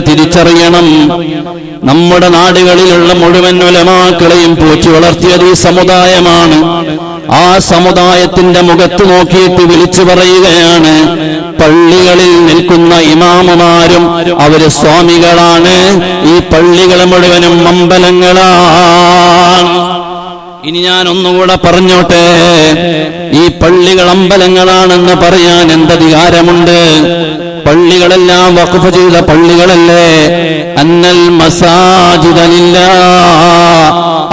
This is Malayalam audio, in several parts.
തിരിച്ചറിയണം. നമ്മുടെ നാടുകളിലുള്ള മുഴുവൻ ഉലമാക്കളെയും പൂച്ചു വളർത്തിയത് ഈ സമുദായമാണ്. ആ സമുദായത്തിന്റെ മുഖത്ത് നോക്കിയിട്ട് വിളിച്ചു പറയുകയാണ് പള്ളികളിൽ നിൽക്കുന്ന ഇമാമുമാരും അവർ സ്വാമികളാണ്. ഈ പള്ളികളെ മുഴുവനും അമ്പലങ്ങളാണ്. ഇനി ഞാൻ ഒന്നുകൂടെ പറഞ്ഞോട്ടെ ഈ പള്ളികൾ അമ്പലങ്ങളാണെന്ന് പറയാൻ എന്തധികാരമുണ്ട് പള്ളികളെല്ലാം വഖഫ് ചെയ്ത പള്ളികളല്ലേ? അന്നൽ മസാജിദനില്ല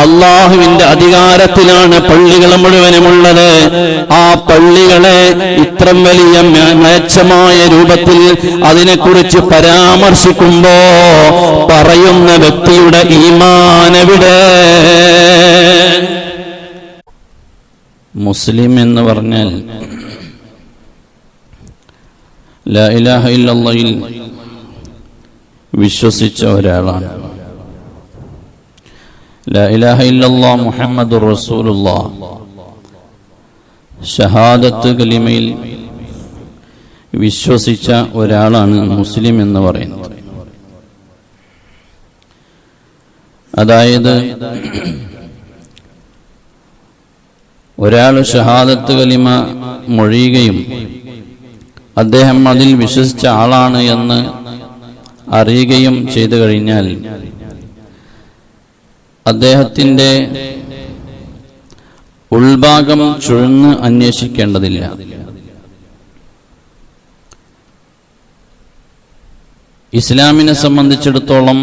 അള്ളാഹുവിന്റെ അധികാരത്തിലാണ് പള്ളികൾ മുഴുവനുമുള്ളത്. ആ പള്ളികളെ ഇത്രം വലിയ മേച്ചമായ രൂപത്തിൽ അതിനെക്കുറിച്ച് പരാമർശിക്കുമ്പോ പറയുന്ന വ്യക്തിയുടെ ഈമാനവിടെ? മുസ്ലിം എന്ന് പറഞ്ഞാൽ ലാ ഇലാഹ ഇല്ലല്ലാഹിൽ വിശ്വസിച്ച ഒരാളാണ്. ലാ ഇലാഹ ഇല്ലല്ലാ മുഹമ്മദുർ റസൂലുള്ളാ ഷഹാദത്ത് കലിമയിൽ വിശ്വസിച്ച ഒരാളാണ് മുസ്ലിം എന്ന് പറയുന്നത്. അതായത് ഒരാൾ ഷഹാദത്ത് കലിമ മൊഴിയുകയും അദ്ദേഹം അതിൽ വിശ്വസിച്ച ആളാണ് എന്ന് അറിയുകയും ചെയ്തു കഴിഞ്ഞാൽ അദ്ദേഹത്തിന്റെ ഉൾഭാഗം ചുഴന്ന് അന്വേഷിക്കേണ്ടതില്ല. ഇസ്ലാമിനെ സംബന്ധിച്ചിടത്തോളം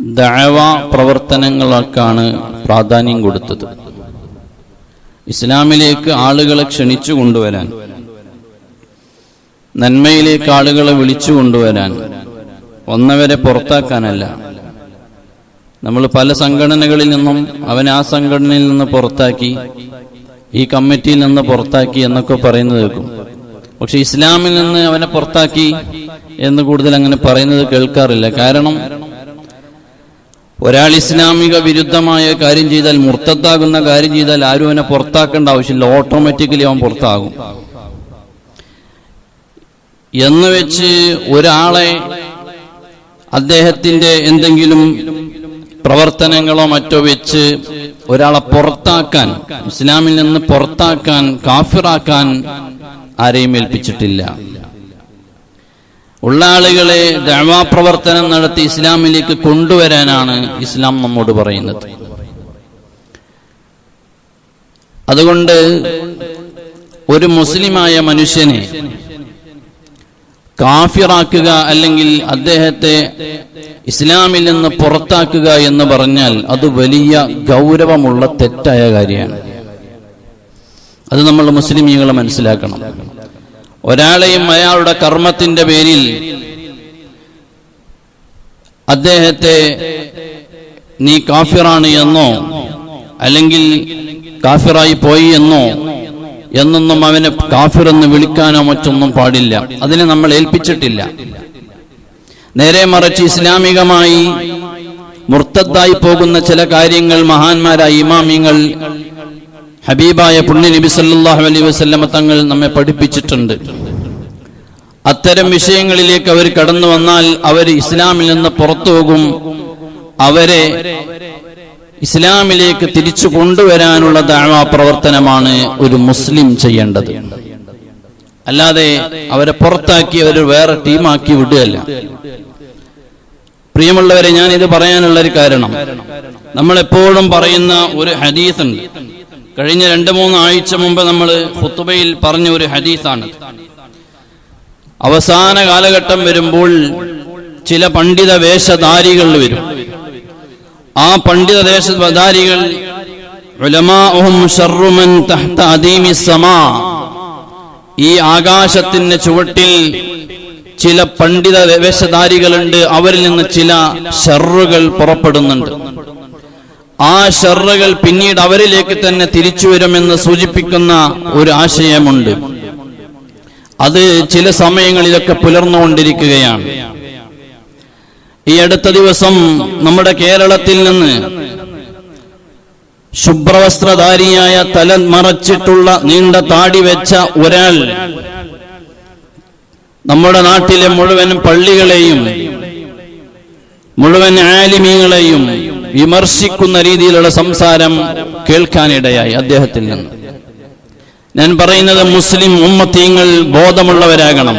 ദഅവ പ്രവർത്തനങ്ങൾക്കാണ് പ്രാധാന്യം കൊടുത്തത്. ഇസ്ലാമിലേക്ക് ആളുകളെ ക്ഷണിച്ചു കൊണ്ടുവരാൻ നന്മയിലേക്ക് ആളുകളെ വിളിച്ചു കൊണ്ടുവരാൻ. ഒന്നവരെ പുറത്താക്കാനല്ല. നമ്മൾ പല സംഘടനകളിൽ നിന്നും അവൻ ആ സംഘടനയിൽ നിന്ന് പുറത്താക്കി ഈ കമ്മിറ്റിയിൽ നിന്ന് പുറത്താക്കി എന്നൊക്കെ പറയുന്നത് കേൾക്കും. പക്ഷെ ഇസ്ലാമിൽ നിന്ന് അവനെ പുറത്താക്കി എന്ന് കൂടുതൽ അങ്ങനെ പറയുന്നത് കേൾക്കാറില്ല. കാരണം ഒരാൾ ഇസ്ലാമിക വിരുദ്ധമായ കാര്യം ചെയ്താൽ മുർത്തത്താകുന്ന കാര്യം ചെയ്താൽ ആരും അവനെ പുറത്താക്കേണ്ട ആവശ്യമില്ല. ഓട്ടോമാറ്റിക്കലി അവൻ പുറത്താകും. എന്ന് വെച്ച് ഒരാളെ അദ്ദേഹത്തിന്റെ എന്തെങ്കിലും പ്രവർത്തനങ്ങളോ മറ്റോ വെച്ച് ഒരാളെ പുറത്താക്കാൻ ഇസ്ലാമിൽ നിന്ന് പുറത്താക്കാൻ കാഫിറാക്കാൻ ആരെയും ഏൽപ്പിച്ചിട്ടില്ല. ഉള്ള ആളുകളെ ദഴവാ പ്രവർത്തനം നടത്തി ഇസ്ലാമിലേക്ക് കൊണ്ടുവരാനാണ് ഇസ്ലാം നമ്മോട് പറയുന്നത്. അതുകൊണ്ട് ഒരു മുസ്ലിമായ മനുഷ്യനെ കാഫിറാക്കുക അല്ലെങ്കിൽ അദ്ദേഹത്തെ ഇസ്ലാമിൽ നിന്ന് പുറത്താക്കുക എന്ന് പറഞ്ഞാൽ അത് വലിയ ഗൗരവമുള്ള തെറ്റായ കാര്യമാണ്. അത് നമ്മൾ മുസ്ലിമീങ്ങൾ മനസ്സിലാക്കണം. ഒരാളെയും അയാളുടെ കർമ്മത്തിന്റെ പേരിൽ അദ്ദേഹത്തെ നീ കാഫിറാണ് എന്നോ അല്ലെങ്കിൽ കാഫിറായി പോയി എന്നോ എന്നൊന്നും അവനെ കാഫിറെന്ന് വിളിക്കാനോ മറ്റൊന്നും പാടില്ല. അതിനെ നമ്മൾ ഏൽപ്പിച്ചിട്ടില്ല. നേരെ മറിച്ച് ഇസ്ലാമികമായി മുർത്തത്തായി പോകുന്ന ചില കാര്യങ്ങൾ മഹാന്മാരായ ഇമാമിങ്ങൾ ഹബീബായ പുണ്യ നബി സല്ലാഹു അലൈ വസ്ലമ തങ്ങൾ നമ്മെ പഠിപ്പിച്ചിട്ടുണ്ട്. അത്തരം വിഷയങ്ങളിലേക്ക് അവർ കടന്നു വന്നാൽ അവർ ഇസ്ലാമിൽ നിന്ന് പുറത്തു പോകും അവരെ ഇസ്ലാമിലേക്ക് തിരിച്ചു കൊണ്ടുവരാനുള്ള ദാഴ്വാ പ്രവർത്തനമാണ് ഒരു മുസ്ലിം ചെയ്യേണ്ടത്. അല്ലാതെ അവരെ പുറത്താക്കി അവർ വേറെ ടീമാക്കി വിടുകയല്ല. പ്രിയമുള്ളവരെ ഞാൻ ഇത് പറയാനുള്ള ഒരു കാരണം. നമ്മൾ എപ്പോഴും പറയുന്ന ഒരു ഹദീസ് ഉണ്ട് കഴിഞ്ഞ രണ്ട് മൂന്ന് ആഴ്ച മുമ്പ് നമ്മൾ ഫുത്തുബയിൽ പറഞ്ഞ ഒരു ഹദീസാണ്. അവസാന കാലഘട്ടം വരുമ്പോൾ ചില പണ്ഡിത വേഷധാരികൾ വരും. ആ പണ്ഡിത സമാ ഈ ആകാശത്തിന്റെ ചുവട്ടിൽ ചില പണ്ഡിത വേഷധാരികളുണ്ട്. അവരിൽ നിന്ന് ചില ഷെറുകൾ പുറപ്പെടുന്നുണ്ട്. ആ ഷെറുകൾ പിന്നീട് അവരിലേക്ക് തന്നെ തിരിച്ചു വരുമെന്ന് സൂചിപ്പിക്കുന്ന ഒരു ആശയമുണ്ട്. അത് ചില സമയങ്ങളിലൊക്കെ പുലർന്നുകൊണ്ടിരിക്കുകയാണ്. ഈ അടുത്ത ദിവസം നമ്മുടെ കേരളത്തിൽ നിന്ന് ശുഭ്രവസ്ത്രധാരിയായ തല മറച്ചിട്ടുള്ള നീണ്ട താടി വെച്ച ഒരാൾ നമ്മുടെ നാട്ടിലെ മുഴുവൻ പള്ളികളെയും മുഴുവൻ ആലിമീങ്ങളെയും വിമർശിക്കുന്ന രീതിയിലുള്ള സംസാരം കേൾക്കാനിടയായി അദ്ദേഹത്തിൽ നിന്ന്. ഞാൻ പറയുന്നത് മുസ്ലിം ഉമ്മത്തീങ്ങൾ ബോധമുള്ളവരാകണം.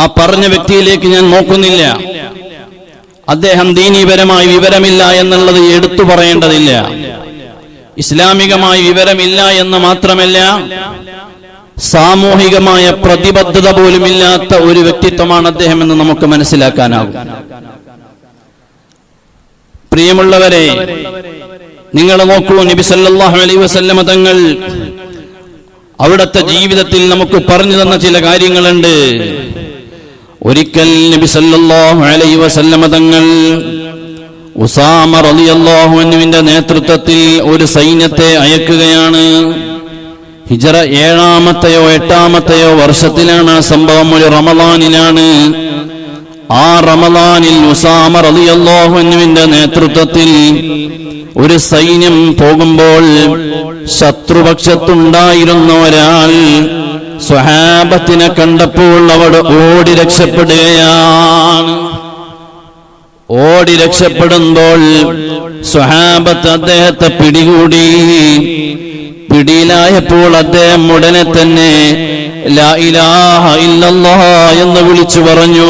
ആ പറഞ്ഞ വ്യക്തിയിലേക്ക് ഞാൻ നോക്കുന്നില്ല. അദ്ദേഹം ദീനീപരമായി വിവരമില്ല എന്നുള്ളത് എടുത്തു പറയേണ്ടതില്ല. ഇസ്ലാമികമായി വിവരമില്ല എന്ന് മാത്രമല്ല സാമൂഹികമായ പ്രതിബദ്ധത പോലും ഇല്ലാത്ത ഒരു വ്യക്തിത്വമാണ് അദ്ദേഹം എന്ന് നമുക്ക് മനസ്സിലാക്കാനാകും. പ്രിയമുള്ളവരെ നിങ്ങൾ നോക്കൂ നബി സല്ലല്ലാഹു അലൈഹി വസല്ലമ തങ്ങൾ അവിടുത്തെ ജീവിതത്തിൽ നമുക്ക് പറഞ്ഞു തന്ന ചില കാര്യങ്ങളുണ്ട്. ഒരിക്കൽ നബി സല്ലല്ലാഹു അലൈഹി വസല്ലമ തങ്ങൾ ഉസാമ റളിയല്ലാഹു അൻഹുവിന്റെ നേതൃത്വത്തിൽ ഒരു സൈന്യത്തെ അയക്കുകയാണ്. ഹിജറ ഏഴാമത്തെയോ എട്ടാമത്തെയോ വർഷത്തിലാണ് സംഭവം. ഒരു റമദാനിലാണ്. ആ റമദാനിൽ ഉസാമ റളിയല്ലാഹു അൻഹുവിന്റെ നേതൃത്വത്തിൽ ഒരു സൈന്യം പോകുമ്പോൾ ശത്രുപക്ഷത്തുണ്ടായിരുന്ന ഒരാൾ സ്വഹാബത്തിനെ കണ്ടപ്പോൾ അവിടെ ഓടി രക്ഷപ്പെടുകയാണ്. ഓടി രക്ഷപ്പെടുമ്പോൾ സ്വഹാബത്ത് അദ്ദേഹത്തെ പിടികൂടി. പിടിയിലായപ്പോൾ അദ്ദേഹം ഉടനെ തന്നെ എന്ന് വിളിച്ചു പറഞ്ഞു.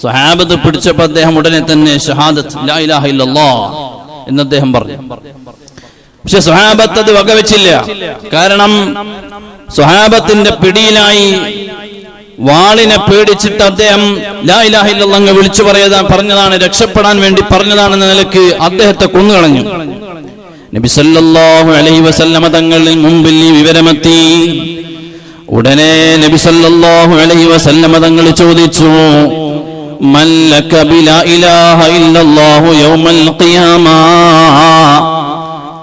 സ്വഹാബത്ത് പിടിച്ചപ്പോ അദ്ദേഹം ഉടനെ തന്നെ ഷഹാദത്ത് എന്ന് അദ്ദേഹം പറഞ്ഞു. പക്ഷെ സ്വഹാബത്ത് അത് വകവെച്ചില്ല. കാരണം സ്വഹാബത്തിന്റെ പിടിയിലായി വാളിനെ പേടിച്ചിട്ട് അദ്ദേഹം ലാ ഇലാഹ ഇല്ലല്ലാഹ് അങ്ങ് വിളിച്ചു പറയതാ പറഞ്ഞതാണ് രക്ഷപ്പെടാൻ വേണ്ടി പറഞ്ഞതാണെന്ന നിലയ്ക്ക് അദ്ദേഹത്തെ കൊന്നുകളഞ്ഞു. നബി സല്ലല്ലാഹു അലൈഹി വസല്ലമ തങ്ങളിൽ മുമ്പിൽ ഈ വിവരമെത്തി. ഉടനെ നബി സല്ലല്ലാഹു അലൈഹി വസല്ലമ തങ്ങൾ ചോദിച്ചു മല്ലക ബിലാ ഇലാഹ ഇല്ലല്ലാഹു യൗമൽ ഖിയാമ?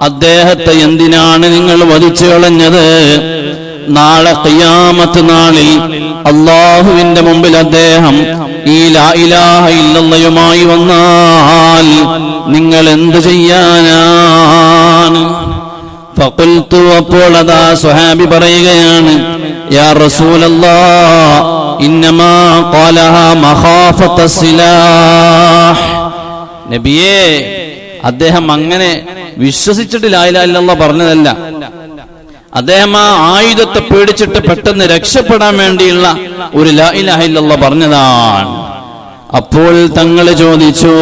അദ്ദേഹത്തെ എന്തിനാണ് നിങ്ങൾ വധിച്ചു കളഞ്ഞത്? നാളെ കയ്യാമത്ത് നാളിൽ അള്ളാഹുവിന്റെ മുമ്പിൽ അദ്ദേഹം ഈ ലാ ഇലാഹ ഇല്ലല്ലയുമായി വന്നാൽ നിങ്ങൾ എന്ത് ചെയ്യാനാണ്? ഫഖുൽതു അപ്പോൾ അതാ സുഹാബി പറയുകയാണ് യാ റസൂലല്ലാ ഇന്നമാ നബിയേ അദ്ദേഹം അങ്ങനെ വിശ്വസിച്ചിട്ട് ലാ ഇലാഹ ഇല്ലല്ലാഹ് പറഞ്ഞതല്ല. അദ്ദേഹം ആ ആയുധത്തെ പേടിച്ചിട്ട് പെട്ടെന്ന് രക്ഷപ്പെടാൻ വേണ്ടിയുള്ള ഒരു ലാ ഇലാഹ ഇല്ലല്ലാഹ് പറഞ്ഞതാണ്. അപ്പോൾ തങ്ങൾ ചോദിച്ചു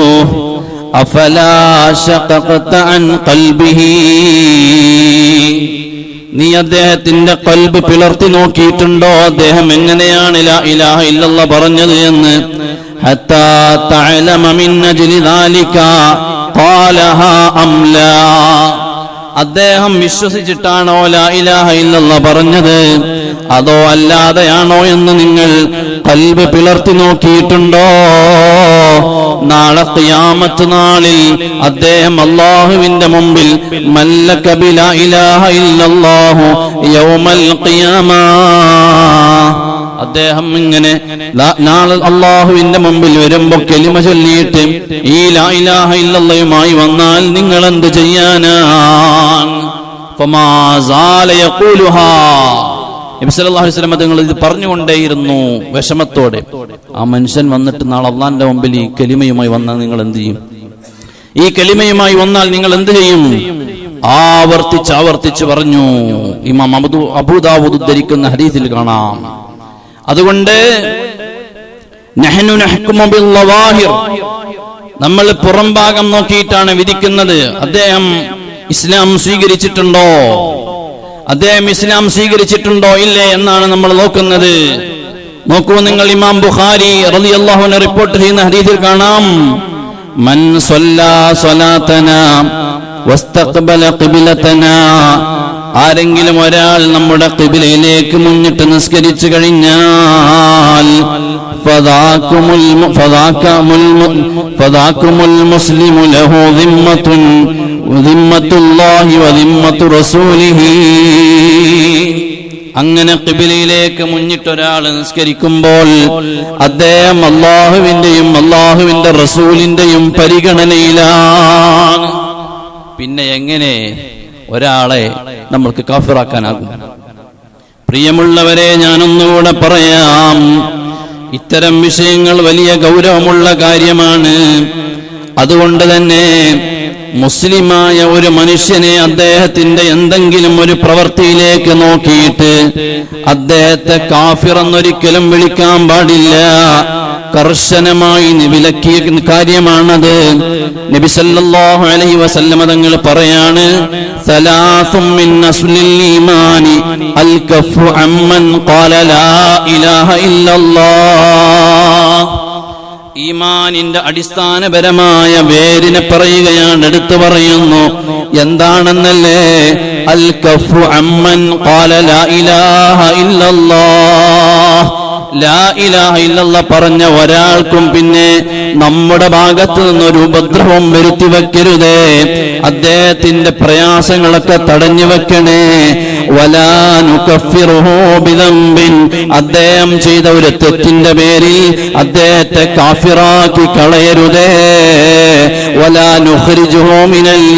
നീ അദ്ദേഹത്തിന്റെ കൽബ് പിളർത്തി നോക്കിയിട്ടുണ്ടോ? അദ്ദേഹം എങ്ങനെയാണ് ഇലാഹ ഇല്ലല്ല പറഞ്ഞത് എന്ന്? ഹത്താ തഅലമ അദ്ദേഹം വിശ്വസിച്ചിട്ടാണോ ലാ ഇലാഹ ഇല്ലല്ലാഹ് പറഞ്ഞത്? അതോ അല്ലാതെയാണോ എന്ന് നിങ്ങൾ കൽബ് പിളർത്തി നോക്കിയിട്ടുണ്ടോ? നാളെ ഖിയാമത്ത് നാളിൽ അദ്ദേഹം അള്ളാഹുവിന്റെ മുമ്പിൽ മല്ലക ബിലാ ഇലാഹ ഇല്ലല്ലാഹു യൗമൽ ഖിയാമ. അദ്ദേഹം ഇങ്ങനെ അള്ളാഹുവിന്റെ മുമ്പിൽ വരുമ്പോ കെലിമ ചൊല്ലിയിട്ട് ഈ ലാ ഇലാഹ ഇല്ലല്ലയുമായി വന്നാൽ നിങ്ങൾ എന്ത് ചെയ്യാനാണ് അലൈഹി തങ്ങൾ ഇത് പറഞ്ഞുകൊണ്ടേയിരുന്നു വിഷമത്തോടെ. ആ മനുഷ്യൻ വന്നിട്ട് നാളെ അള്ളാന്റെ മുമ്പിൽ ഈ കെലിമയുമായി വന്നാൽ നിങ്ങൾ എന്ത് ചെയ്യും? ഈ കെലിമയുമായി വന്നാൽ നിങ്ങൾ എന്ത് ചെയ്യും? ആവർത്തിച്ച് ആവർത്തിച്ച് പറഞ്ഞു. ഇമാം അബു അബൂദാവൂദ് ഉദ്ധരിക്കുന്ന ഹദീസിൽ കാണാം. അതുകൊണ്ട് നമ്മൾ പുറം ഭാഗം നോക്കിയിട്ടാണ് വിധിക്കുന്നത്. അദ്ദേഹം ഇസ്ലാം സ്വീകരിച്ചിട്ടുണ്ടോ? അദ്ദേഹം ഇസ്ലാം സ്വീകരിച്ചിട്ടുണ്ടോ ഇല്ലേ എന്നാണ് നമ്മൾ നോക്കുന്നത്. നോക്കൂ നിങ്ങൾ ഇമാം ബുഖാരി റിപ്പോർട്ട് ചെയ്യുന്ന ഹരീതിൽ കാണാം. മൻ ആരെങ്കിലും ഒരാൾ നമ്മുടെ കിബിലയിലേക്ക് മുന്നിട്ട് നിസ്കരിച്ചു കഴിഞ്ഞാൽ മുസ്ലിമു ലഹു അങ്ങനെ കിബിലയിലേക്ക് മുന്നിട്ടൊരാൾ നിസ്കരിക്കുമ്പോൾ അദ്ദേഹം അള്ളാഹുവിന്റെയും അള്ളാഹുവിന്റെ റസൂലിന്റെയും പരിഗണനയിലാണ്. പിന്നെ എങ്ങനെ ഒരാളെ നമ്മൾക്ക് കാഫിറാക്കാനാകും. പ്രിയമുള്ളവരെ ഞാനൊന്നുകൂടെ പറയാം. ഇത്തരം വിഷയങ്ങൾ വലിയ ഗൗരവമുള്ള കാര്യമാണ്. അതുകൊണ്ട് തന്നെ മുസ്ലിമായ ഒരു മനുഷ്യനെ അദ്ദേഹത്തിന്റെ എന്തെങ്കിലും ഒരു പ്രവൃത്തിയിലേക്ക് നോക്കിയിട്ട് അദ്ദേഹത്തെ കാഫിർ എന്നൊരിക്കലും വിളിക്കാൻ പാടില്ല. കർശനമായി വിലക്കിയ കാര്യമാണത്. നബി സല്ലല്ലാഹു അലൈഹി വസല്ലമ തങ്ങൾ പറയാണ് ഈമാനിന്റെ അടിസ്ഥാനപരമായ വേരിനെ പറയുകയാണ് എടുത്തു പറയുന്നു എന്താണെന്നല്ലേ? അൽ കഫു അമ്മൻ ഇലാഹ ഇല്ലല്ലാഹ്. ലാ ഇലാഹ പറഞ്ഞ ഒരാൾക്കും പിന്നെ നമ്മുടെ ഭാഗത്തു നിന്നൊരു ഉപദ്രവം വരുത്തി വെക്കരുതേ. അദ്ദേഹത്തിന്റെ പ്രയാസങ്ങളൊക്കെ തടഞ്ഞു വെക്കണേ. അദ്ദേഹം ചെയ്ത ഒരു തെറ്റിന്റെ പേരിൽ അദ്ദേഹത്തെ കാഫിറാക്കി കളയരുതേ.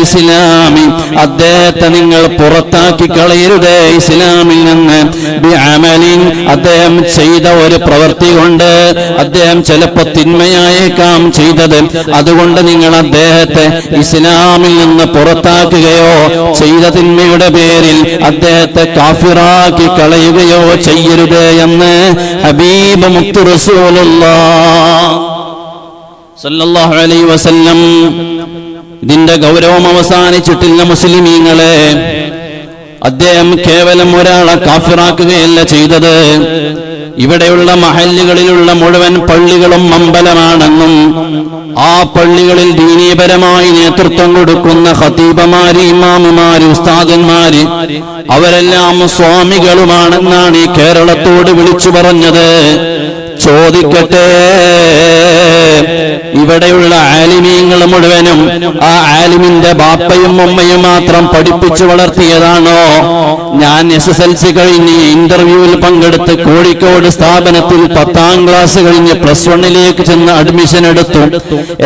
ഇസ്ലാമി. അദ്ദേഹത്തെ നിങ്ങൾ പുറത്താക്കി കളയരുതേ ഇസ്ലാമിൽ നിന്ന്. അദ്ദേഹം ചെയ്ത ഒരു പ്രവൃത്തി കൊണ്ട് അദ്ദേഹം ചിലപ്പോ തിന്മയായേക്കാം ചെയ്തത്. അതുകൊണ്ട് നിങ്ങൾ അദ്ദേഹത്തെ ഇസ്ലാമിൽ നിന്ന് പുറത്താക്കുകയോ ചെയ്ത തിന്മയുടെ പേരിൽ അദ്ദേഹത്തെ കാഫിറാക്കി കളയുകയോ ചെയ്യരുത് എന്ന് ഹബീബ് അലൈഹി വസല്ലം ഇതിന്റെ ഗൗരവം അവസാനിച്ചിട്ടില്ല മുസ്ലിമീങ്ങളെ. അദ്ദേഹം കേവലം ഒരാളെ കാഫിറാക്കുകയല്ല ചെയ്തത്. ഇവിടെയുള്ള മഹല്ലുകളിലുള്ള മുഴുവൻ പള്ളികളും അമ്പലമാണെന്നും ആ പള്ളികളിൽ ദീനീപരമായി നേതൃത്വം കൊടുക്കുന്ന ഖതീബമാര് ഇമാമുമാര് ഉസ്താദന്മാര് അവരെല്ലാം സ്വാമികളുമാണെന്നാണ് ഈ കേരളത്തോട് വിളിച്ചു പറഞ്ഞത്. ചോദിക്കട്ടെ. ഇവിടെയുള്ള ആലിമീങ്ങൾ മുഴുവനും ആ ആലിമിന്റെ ബാപ്പയും ഉമ്മയും മാത്രം പഠിപ്പിച്ചു വളർത്തിയതാണോ? ഞാൻ എസ് എസ് എൽ സി കഴിഞ്ഞ് ഇന്റർവ്യൂവിൽ പങ്കെടുത്ത് കോഴിക്കോട് സ്ഥാപനത്തിൽ പത്താം ക്ലാസ് കഴിഞ്ഞ് പ്ലസ് വണ്ണിലേക്ക് ചെന്ന് അഡ്മിഷൻ എടുത്തു.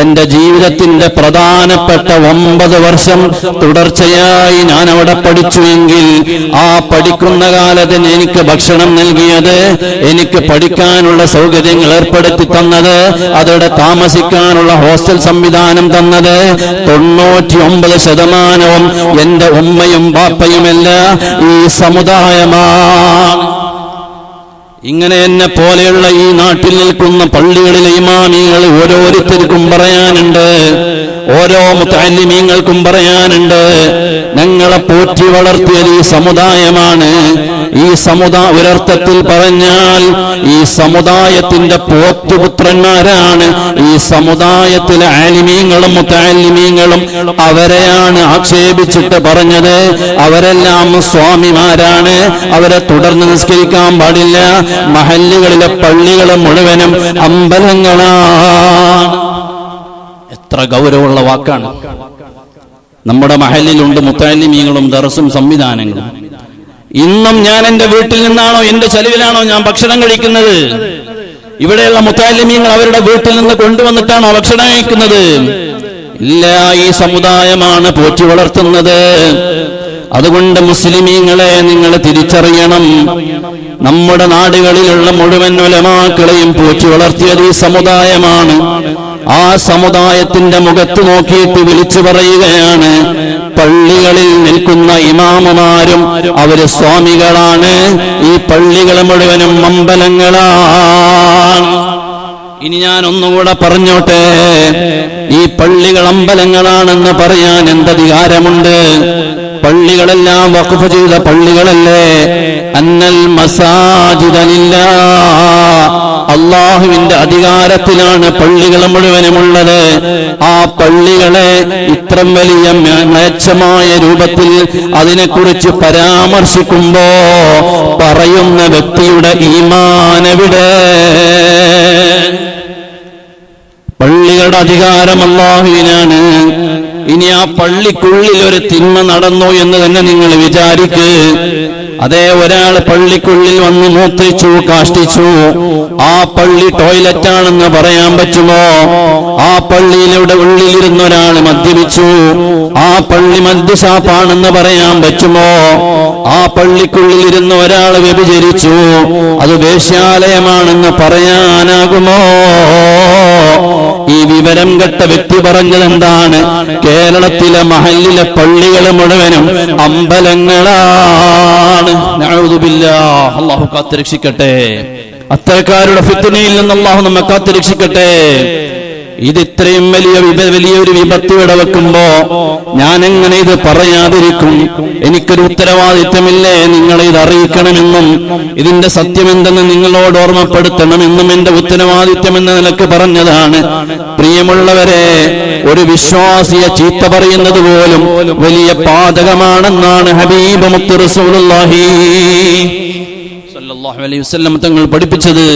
എന്റെ ജീവിതത്തിന്റെ പ്രധാനപ്പെട്ട ഒമ്പത് വർഷം തുടർച്ചയായി ഞാൻ അവിടെ പഠിച്ചുവെങ്കിൽ ആ പഠിക്കുന്ന കാലത്തിന് എനിക്ക് ഭക്ഷണം നൽകിയത് എനിക്ക് പഠിക്കാനുള്ള സൗകര്യങ്ങൾ ഏർപ്പെടുത്തി തന്നത് അതോടെ താമസിക്കാനുള്ള ഹോസ്റ്റൽ സംവിധാനം തന്നത്. തൊണ്ണൂറ്റി ഒമ്പത് ശതമാനവും എന്റെ ഉമ്മയും ബാപ്പയുമല്ല ഈ സമുദായമാണ്. ഇങ്ങനെ എന്നെ പോലെയുള്ള ഈ നാട്ടിൽ നിൽക്കുന്ന പള്ളികളിലെ ഇമാമികൾ ഓരോരുത്തർക്കും പറയാനുണ്ട് ഓരോ മുത്താലിമീങ്ങൾക്കും പറയാനുണ്ട് ഞങ്ങളെ പോറ്റി വളർത്തിയത് ഈ സമുദായമാണ്. ഈ സമുദായ ഒരർത്ഥത്തിൽ പറഞ്ഞാൽ ഈ സമുദായത്തിന്റെ പോത്തുപുത്രന്മാരാണ് ഈ സമുദായത്തിലെ ആലിമീങ്ങളും മുത്താലിമീങ്ങളും അവരെയാണ് ആക്ഷേപിച്ചിട്ട് പറഞ്ഞത്. അവരെല്ലാം സ്വാമിമാരാണ്. അവരെ തുടർന്ന് നിസ്കരിക്കാൻ പാടില്ല. മഹല്ലുകളിലെ പള്ളികൾ മുഴുവനും അമ്പലങ്ങളാണ് എത്ര ഗൗരവമുള്ള വാക്കാണ്. നമ്മുടെ മഹലിലുണ്ട് മുത്താലിമീങ്ങളും ദറസും സംവിധാനങ്ങളും. ഇന്നും ഞാൻ എന്റെ വീട്ടിൽ നിന്നാണോ എന്റെ ചെലവിലാണോ ഞാൻ ഭക്ഷണം കഴിക്കുന്നത്? ഇവിടെയുള്ള മുത്താലിമീങ്ങൾ അവരുടെ വീട്ടിൽ നിന്ന് കൊണ്ടുവന്നിട്ടാണോ ഭക്ഷണം കഴിക്കുന്നത്? ഇല്ല ഈ സമുദായമാണ് പോറ്റി വളർത്തുന്നത്. അതുകൊണ്ട് മുസ്ലിമീങ്ങളെ നിങ്ങൾ തിരിച്ചറിയണം. നമ്മുടെ നാടുകളിലുള്ള മുഴുവൻ ഉലമാക്കളെയും പോറ്റി വളർത്തിയത് ഈ സമുദായമാണ്. ആ സമുദായത്തിന്റെ മുഖത്ത് നോക്കിയിട്ട് വിളിച്ചു പറയുകയാണ്. പള്ളികളിൽ നിൽക്കുന്ന ഇമാമുമാരും അവർ സ്വാമികളാണ്. ഈ പള്ളികൾ മുഴുവനും അമ്പലങ്ങളാണ്. ഇനി ഞാൻ ഒന്നുകൂടെ പറഞ്ഞോട്ടെ. ഈ പള്ളികൾ അമ്പലങ്ങളാണെന്ന് പറയാൻ എന്തധികാരമുണ്ട്? പള്ളികളെല്ലാം വഖഫ് ചെയ്ത പള്ളികളല്ലേ? അന്നൽ മസാജിദലില്ല. അള്ളാഹുവിന്റെ അധികാരത്തിലാണ് പള്ളികൾ മുഴുവനുമുള്ളത്. ആ പള്ളികളെ ഇത്രം വലിയ മേച്ചമായ രൂപത്തിൽ അതിനെക്കുറിച്ച് പരാമർശിക്കുമ്പോ പറയുന്ന വ്യക്തിയുടെ ഈമാനവിടെ പള്ളികളുടെ അധികാരം അള്ളാഹുവിനാണ്. ഇനി ആ പള്ളിക്കുള്ളിൽ ഒരു തിന്മ നടന്നു എന്ന് തന്നെ നിങ്ങൾ വിചാരിക്ക്. അതേ ഒരാൾ പള്ളിക്കുള്ളിൽ വന്ന് മൂത്രിച്ചു കാഷ്ടിച്ചു. ആ പള്ളി ടോയ്ലറ്റ് ആണെന്ന് പറയാൻ പറ്റുമോ? ആ പള്ളിയിലൂടെ ഉള്ളിലിരുന്ന ഒരാൾ മദ്യപിച്ചു. ആ പള്ളി മദ്യഷാപ്പാണെന്ന് പറയാൻ പറ്റുമോ? ആ പള്ളിക്കുള്ളിൽ ഇരുന്ന ഒരാൾ വ്യഭിചരിച്ചു. അത് വേശ്യാലയമാണെന്ന് പറയാനാകുമോ? ഈ വിവരം കെട്ട വ്യക്തി പറഞ്ഞത് എന്താണ്? കേരളത്തിലെ മഹല്ലിലെ പള്ളികൾ മുഴുവനും അമ്പലങ്ങളാണ് നഅൂദുബില്ലാ. അള്ളാഹു കാത്തുരക്ഷിക്കട്ടെ. അത്തരക്കാരുടെ ഫിത്തനയിൽ നിന്ന് അള്ളാഹു നമ്മെ കാത്തുരക്ഷിക്കട്ടെ. ഇത് ഇത്രയും വലിയ വിപ- വലിയൊരു വിപത്ത് ഇവിടെ വെക്കുമ്പോ ഞാൻ എങ്ങനെ ഇത് പറയാതിരിക്കും? എനിക്കൊരു ഉത്തരവാദിത്തമില്ലേ നിങ്ങളെ ഇത് അറിയിക്കണമെന്നും ഇതിന്റെ സത്യമെന്തെന്ന് നിങ്ങളോട് ഓർമ്മപ്പെടുത്തണമെന്നും എന്റെ ഉത്തരവാദിത്തം എന്ന നിലയ്ക്ക് പറഞ്ഞതാണ്. പ്രിയമുള്ളവരെ ഒരു വിശ്വാസിയെ ചീത്ത പറയുന്നത് പോലും വലിയ പാതകമാണെന്നാണ് ഹബീബ് മുത്തു റസൂലുള്ളാഹി അലൈഹി വസല്ലം തങ്ങൾ പഠിപ്പിച്ചത്.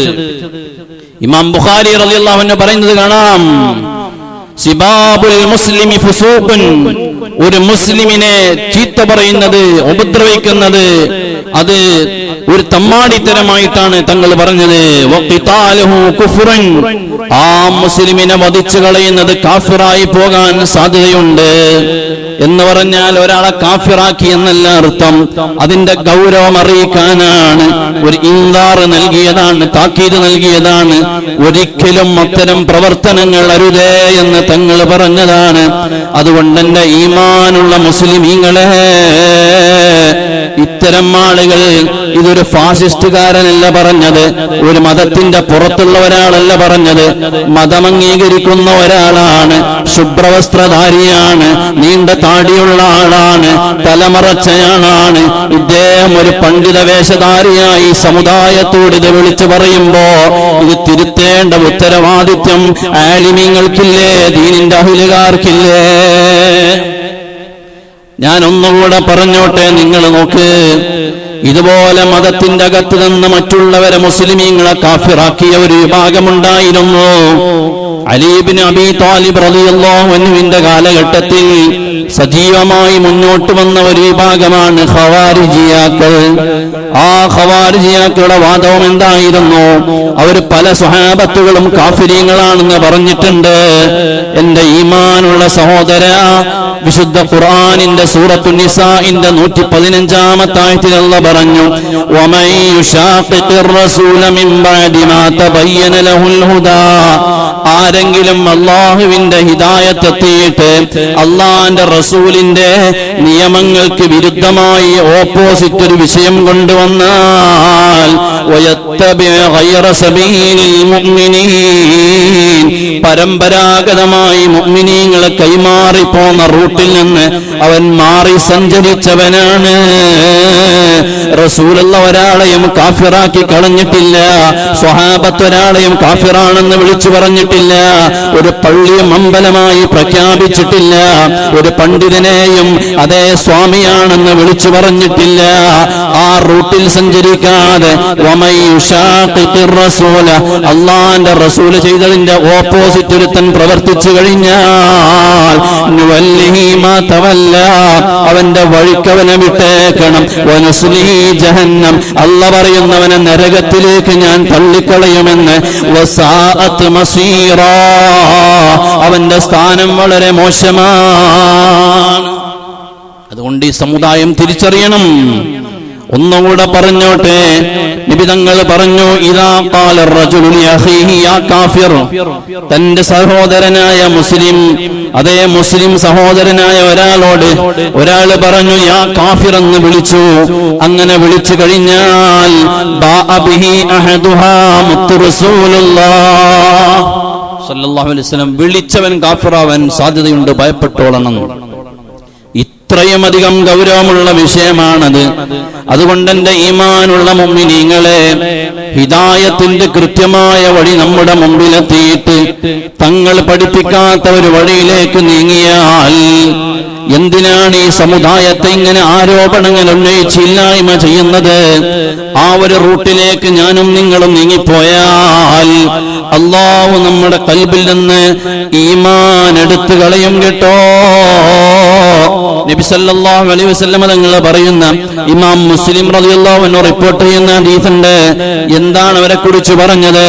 ഇമാം ബുഖാരി റളിയല്ലാഹു പറയുന്നത് കാണാം. സിബാബുൽ മുസ്ലിമി ഫുസൂഖുൻ. ഒരു മുസ്ലിമിനെ ചീത്ത പറയുന്നത് ഉപദ്രവിക്കുന്നത് അത് ഒരു തമ്മാടിത്തരമായിട്ടാണ് തങ്ങൾ പറഞ്ഞത്. ആ മുസ്ലിമിനെ വധിച്ചു കളയുന്നത് കാഫിറായി പോകാൻ സാധ്യതയുണ്ട്. എന്ന് പറഞ്ഞാൽ ഒരാളെ കാഫിറാക്കി എന്നല്ല അർത്ഥം. അതിന്റെ ഗൗരവം അറിയിക്കാനാണ്. ഒരു ഇന്താറ് നൽകിയതാണ് താക്കീത് നൽകിയതാണ്. ഒരിക്കലും അത്തരം പ്രവർത്തനങ്ങൾ അരുതേ എന്ന് തങ്ങൾ പറഞ്ഞതാണ്. അതുകൊണ്ട് എന്റെ ഈമാനുള്ള മുസ്ലിമീങ്ങളെ ഇത്തരം ആളുകൾ ഇതൊരു ഫാസിസ്റ്റുകാരനല്ല പറഞ്ഞത് ഒരു മതത്തിന്റെ പുറത്തുള്ള ഒരാളല്ല പറഞ്ഞത്. മതം അംഗീകരിക്കുന്ന ഒരാളാണ് ശുഭ്രവസ്ത്രധാരിയാണ് നീണ്ട താടിയുള്ള ആളാണ് തലമറച്ചയാളാണ്. ഇദ്ദേഹം ഒരു പണ്ഡിത വേഷധാരിയായി സമുദായത്തോട് ഇത് വിളിച്ചു പറയുമ്പോ ഇത് തിരുത്തേണ്ട ഉത്തരവാദിത്യം ആലിമിങ്ങൾക്കില്ലേ ദീനിന്റെ അഹിലുകാർക്കില്ലേ? ഞാൻ ഒന്നുകൂടെ പറഞ്ഞോട്ടെ നിങ്ങൾ നോക്ക്. ഇതുപോലെ മതത്തിന്റെ അകത്ത് നിന്ന് മറ്റുള്ളവരെ മുസ്ലിമീങ്ങളെ കാഫിറാക്കിയ ഒരു വിഭാഗമുണ്ടായിരുന്നു. അലീബിൻ കാലഘട്ടത്തിൽ സജീവമായി മുന്നോട്ട് വന്ന ഒരു വിഭാഗമാണ് ഖവാരിജിയാക്കൾ. ആ ഖവാരിജിയാക്കളുടെ വാദവും എന്തായിരുന്നു? അവർ പല സ്വഹാബത്തുകളും കാഫിര്യങ്ങളാണെന്ന് പറഞ്ഞിട്ടുണ്ട്. എന്റെ ഈമാനുള്ള സഹോദര വിശുദ്ധ ഖുർആാനിന്റെ സൂറത്തു നിസാഇന്റെ നൂറ്റി പതിനഞ്ചാമത്തെ പറഞ്ഞു ആരെ ആരെങ്കിലും അള്ളാഹുവിന്റെ ഹിതായത്തെത്തിയിട്ട് അള്ളാന്റെ റസൂലിന്റെ നിയമങ്ങൾക്ക് വിരുദ്ധമായി ഓപ്പോസിറ്റ് ഒരു വിഷയം കൊണ്ടുവന്നാൽ وَيَتَّبِعْ غَيْرَ سَبِيلِ الْمُؤْمِنِينَ പരമ്പരാഗതമായി മുഅ്മിനീങ്ങളെ കൈമാറി പോന്ന റൂട്ടിൽ നിന്ന് അവൻ മാറി സഞ്ചരിച്ചവനാണ് റസൂലുള്ള ഒരാളെയും കാഫിറാക്കി കളഞ്ഞിട്ടില്ല സ്വഹാബത്ത് ഒരാളെയും കാഫിറാണെന്ന് വിളിച്ചു പറഞ്ഞിട്ടില്ല ഒരു പള്ളിയും അമ്പലമായി പ്രഖ്യാപിച്ചിട്ടില്ല ഒരു പണ്ഡിതനെയും അതേ സ്വാമിയാണെന്ന് വിളിച്ചു പറഞ്ഞിട്ടില്ല ആ റൂട്ടിൽ സഞ്ചരിക്കാതെ വമയുഷാഖിഖിർ റസൂല അള്ളാന്റെ റസൂൽ ചെയ്തതിന്റെ ഓപ്പോസിറ്റ് ഒരുത്തൻ പ്രവർത്തിച്ചു കഴിഞ്ഞാൽ അവന്റെ വഴിക്കവനെ വിട്ടേക്കണം. ജഹന്നം. അല്ല പറയുന്നവനെ നരകത്തിലേക്ക് ഞാൻ തള്ളിക്കളയുമെന്ന്. അവന്റെ സ്ഥാനം വളരെ മോശമാണ്. അതുകൊണ്ട് ഈ സമുദായം തിരിച്ചറിയണം. ഒന്നുകൂടെ പറഞ്ഞോട്ടെ. നിബിതങ്ങൾ പറഞ്ഞു ഇതാ കാല കാഫിർ. തന്റെ സഹോദരനായ മുസ്ലിം അതേ മുസ്ലിം സഹോദരനായ ഒരാളോട് ഒരാൾ പറഞ്ഞു യാ കാഫിർ എന്ന് വിളിച്ചു. അങ്ങനെ വിളിച്ചു കഴിഞ്ഞാൽ വിളിച്ചവൻ കാഫിറാവാൻ സാധ്യതയുണ്ട് ഭയപ്പെട്ടോളണം. ഇത്രയും അധികം ഗൗരവമുള്ള വിഷയമാണത്. അതുകൊണ്ട് എന്റെ ഈമാനുള്ള മുമ്പിനീങ്ങളെ ഹിതായത്തിന്റെ കൃത്യമായ വഴി നമ്മുടെ മുമ്പിലെത്തിയിട്ട് തങ്ങൾ പഠിപ്പിക്കാത്ത ഒരു വഴിയിലേക്ക് നീങ്ങിയാൽ എന്തിനാണ് ഈ സമുദായത്തെ ഇങ്ങനെ ആരോപണങ്ങൾ ഉന്നയിച്ചില്ലായ്മ ചെയ്യുന്നത്? ആ ഒരു റൂട്ടിലേക്ക് ഞാനും നിങ്ങളും നീങ്ങിപ്പോയാൽ അള്ളാഹു നമ്മുടെ കൽബിൽ നിന്ന് ഈമാൻ എടുത്തു കളയും കേട്ടോ. നബി സല്ലല്ലാഹു അലൈഹി വസല്ലമ തങ്ങൾ പറയുന്ന ഇമാം മുസ്ലിം റളിയല്ലാഹു അൻഹു റിപ്പോർട്ട് ചെയ്യുന്ന ഹദീസുണ്ട്. എന്താണ് അവരെ കുറിച്ച് പറഞ്ഞത്?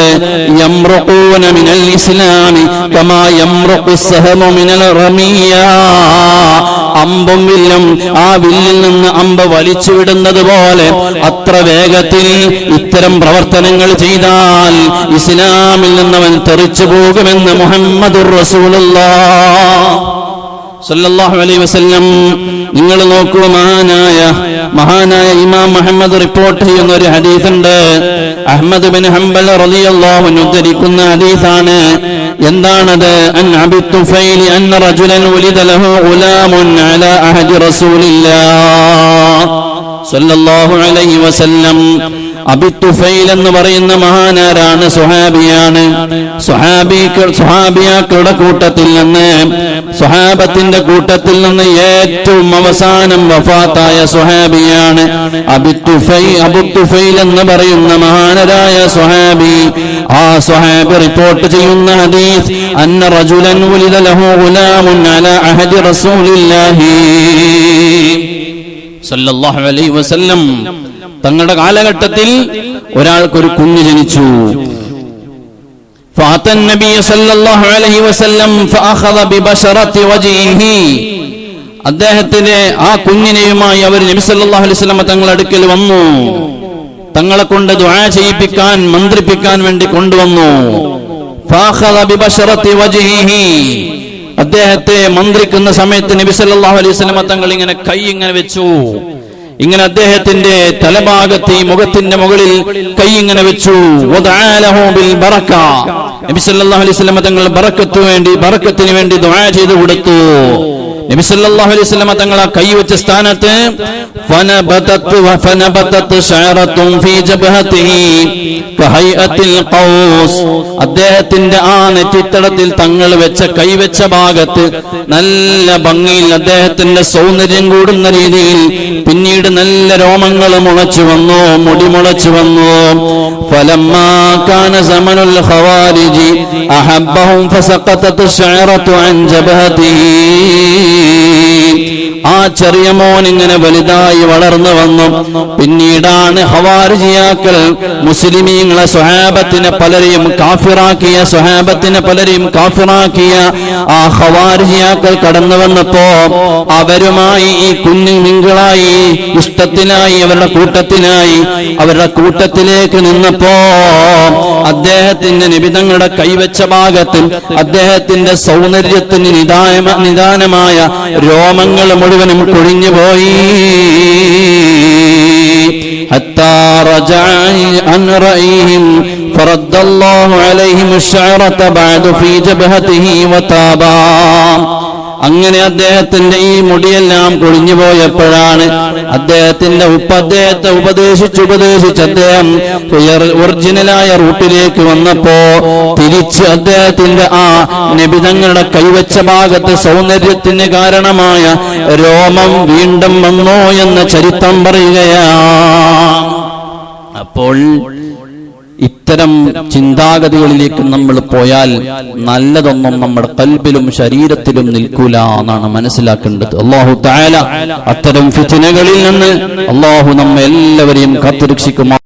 യംറുഖൂന മിനൽ ഇസ്ലാമി കമാ യംറുഖു സഹമു മിനൽ റമിയ. അമ്പും വില്ലും ആ വില്ലിൽ നിന്ന് അമ്പ് വലിച്ചു പോലെ അത്ര വേഗത്തിൽ ഇത്തരം പ്രവർത്തനങ്ങൾ ചെയ്താൽ ഇസ്ലാമിൽ നിന്നവൻ തെറിച്ചു പോകുമെന്ന് മുഹമ്മദുർ റസൂലുള്ളാഹ് സല്ലല്ലാഹു അലൈഹി വസല്ലം നിങ്ങൾ നോക്കൂ മഹാനായ മഹാനായ ഇമാം മുഹമ്മദ് റിപ്പോർട്ട് ചെയ്യുന്ന ഒരു ഹദീസുണ്ട്. അഹ്മദ് ബിൻ ഹംബൽ റളിയല്ലാഹു അൻഹു ഉദ്ധരിക്കുന്ന ഹദീസാണ്. എന്താണത്? അൻ അബി തുഫൈൽ അന്ന റജുലൻ ഉലിദ ലഹു ഗുലാമുൻ അലാ അഹദി റസൂലില്ലാഹ് സല്ലല്ലാഹു അലൈഹി വസല്ലം അബിത്തുഫൈൽ എന്ന് പറയുന്ന മഹാനാരാണ് സുഹാബിയാണ് സുഹാബിക്ക് സുഹാബിയാക്കളുടെ കൂട്ടത്തിൽ നിന്ന് സുഹാബത്തിന്റെ കൂട്ടത്തിൽ നിന്ന് ഏറ്റവും അവസാനം വഫാത്തായ സുഹാബിയാണ് അബിത്തുഫൈ അബുത്തുഫൈൽ എന്ന് പറയുന്ന മഹാനരായ സുഹാബി ആ സുഹാബി റിപ്പോർട്ട് ചെയ്യുന്ന ഹദീസ് അന്ന റജുലൻ ഉലിദ ലഹു ഗുലാമുൻ അലാ അഹദി റസൂലില്ലാഹി സല്ലല്ലാഹു അലൈഹി വസല്ലം. തങ്ങളുടെ കാലഘട്ടത്തിൽ ഒരാൾക്കൊരു കുഞ്ഞ് ജനിച്ചു فأتى النبي صلى الله عليه وسلم فأخذ ببشرة وجهه അദ്ദേഹത്തിന് ആ കുഞ്ഞിനെയുമായി അവർ നബി സല്ലല്ലാഹു അലൈഹി വസല്ലം തങ്ങളുടെ അടുക്കൽ വന്നു തങ്ങളെ കൊണ്ട് ദുആ ചെയ്യിപ്പിക്കാൻ മന്ത്രിപ്പിക്കാൻ വേണ്ടി കൊണ്ടുവന്നു فأخذ ببشرة وجهه അദ്ദേഹത്തെ മന്ത്രിക്കുന്ന സമയത്ത് നബി സല്ലല്ലാഹു അലൈഹി വസല്ലം തങ്ങൾ ഇങ്ങനെ കൈ ഇങ്ങനെ വെച്ചു ഇങ്ങനെ അദ്ദേഹത്തിന്റെ തലഭാഗത്ത് ഈ മുഖത്തിന്റെ മുകളിൽ കൈ ഇങ്ങനെ വെച്ചു. അലൈഹി തങ്ങൾ ബറക്കത്ത് വേണ്ടി ബറക്കത്തിന് വേണ്ടി ദുആ ചെയ്തു കൊടുത്തു. നബിസല്ലാഹു അലൈഹി തങ്ങൾ ആ കൈ വെച്ച സ്ഥാനത്ത് അദ്ദേഹത്തിന്റെ ആ നെറ്റിത്തടത്തിൽ തങ്ങൾ വെച്ച കൈവച്ച ഭാഗത്ത് നല്ല ഭംഗിയിൽ അദ്ദേഹത്തിന്റെ സൗന്ദര്യം കൂടുന്ന രീതിയിൽ പിന്നീട് നല്ല രോമങ്ങൾ മുളച്ചു വന്നു മുടി മുളച്ചു വന്നു. അഹബ്ബഹും ഫസഖത്തത് ശഅറതു അൻ ആ ചെറിയ മോൻ ഇങ്ങനെ വലുതായി വളർന്നു വന്നു. പിന്നീടാണ് ഹവാർജിയാക്കൾ മുസ്ലിമീങ്ങളെ സ്വഹാബത്തിനെ പലരെയും കാഫിറാക്കിയ സ്വഹാബത്തിനെ പലരെയും കാഫിറാക്കിയ ആ ഹവാർജിയാക്കൾ കടന്നു വന്നപ്പോ അവരുമായി ഈ കുഞ്ഞു നിങ്ങളായി ഇഷ്ടത്തിനായി അവരുടെ കൂട്ടത്തിനായി അവരുടെ കൂട്ടത്തിലേക്ക് നിന്നപ്പോ അദ്ദേഹത്തിന്റെ നിബിതങ്ങളുടെ കൈവച്ച ഭാഗത്തും അദ്ദേഹത്തിന്റെ സൗന്ദര്യത്തിന് നിദാന നിദാനമായ രോമങ്ങൾ മുഴുവനും കൊഴിഞ്ഞുപോയി حتى رجع عن رأيهم فرد الله عليهم الشعرة بعد في جبهته وتابا അങ്ങനെ അദ്ദേഹത്തിന്റെ ഈ മുടിയെല്ലാം കൊഴിഞ്ഞു പോയപ്പോഴാണ് അദ്ദേഹത്തിന്റെ ഉപ്പ അദ്ദേഹത്തെ ഉപദേശിച്ച് ഉപദേശിച്ച് അദ്ദേഹം ഒറിജിനലായ റൂട്ടിലേക്ക് വന്നപ്പോ തിരിച്ച് അദ്ദേഹത്തിന്റെ ആ നിബിതങ്ങളുടെ കൈവച്ച ഭാഗത്ത് സൗന്ദര്യത്തിന് കാരണമായ രോമം വീണ്ടും വന്നോ എന്ന ചരിത്രം പറയുകയാണ്. അപ്പോൾ ഇത്തരം ചിന്താഗതികളിലേക്ക് നമ്മൾ പോയാൽ നല്ലതൊന്നും നമ്മുടെ കൽബിലും ശരീരത്തിലും നിൽക്കൂല എന്നാണ് മനസ്സിലാക്കേണ്ടത്. അള്ളാഹു താല അത്തരം ഫിത്തിനകളിൽ നിന്ന് അള്ളാഹു നമ്മെ എല്ലാവരെയും കാത്തുരക്ഷിക്കുമാർ